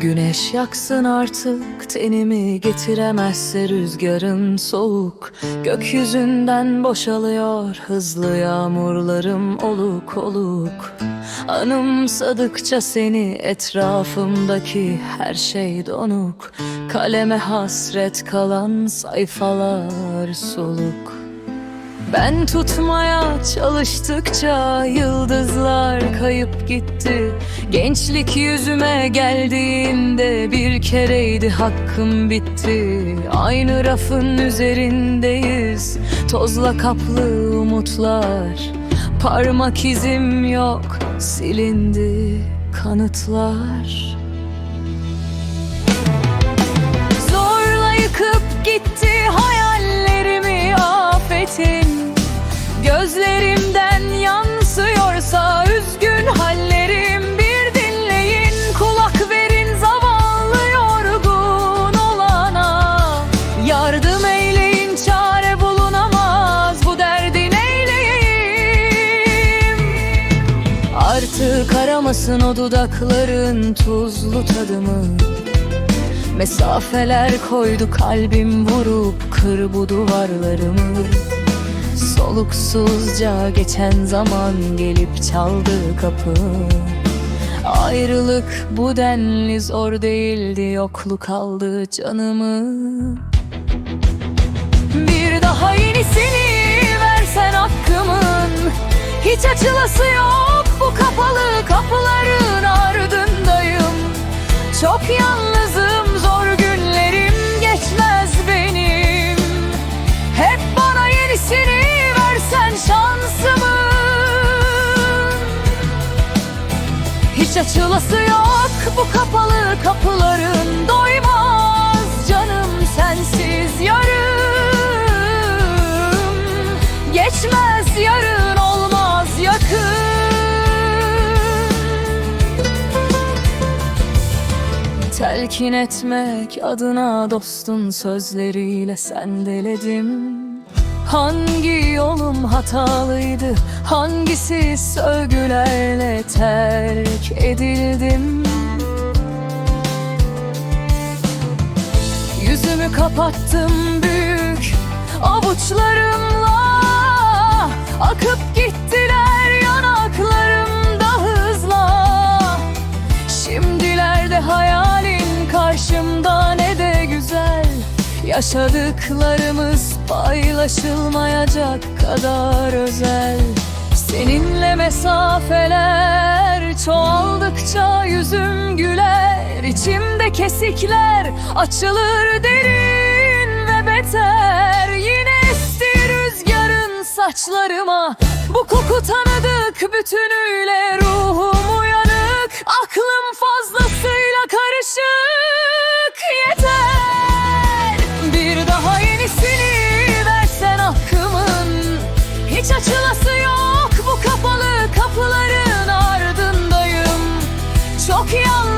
Güneş yaksın artık tenimi getiremezse rüzgarın soğuk. Gökyüzünden boşalıyor hızlı yağmurlarım oluk oluk. Anımsadıkça seni etrafımdaki her şey donuk. Kaleme hasret kalan sayfalar soluk ben tutmaya çalıştıkça yıldızlar kayıp gitti. Gençlik yüzüme geldiğinde bir kereydi hakkım bitti. Aynı rafın üzerindeyiz tozla kaplı umutlar. Parmak izim yok silindi kanıtlar Artık aramasın o dudakların tuzlu tadımı. Mesafeler koydu kalbim vurup kır bu duvarlarımı. Soluksuzca geçen zaman gelip çaldı kapı. Ayrılık bu denli zor değildi yokluk aldı canımı. Bir daha yenisini versen hakkımın Hiç açılası yok bu kapalı kapıların ardındayım. Çok yalnızım zor günlerim geçmez benim. Hep bana yenisini versen şansımın Hiç açılası yok bu kapalı kapıların. Doymaz canım sensiz yarım. Geçmez yarın Telkin etmek adına dostun sözleriyle sendeledim Hangi yolum hatalıydı, hangisi sövgülerle terk edildim? Yüzümü kapattım büyük avuçlarımla Akıp Yaşadıklarımız paylaşılmayacak kadar özel. Seninle mesafeler çoğaldıkça yüzüm güler. İçimde kesikler açılır derin ve beter. Yine esti rüzgarın saçlarıma Bu koku tanıdık bütünüyle Çok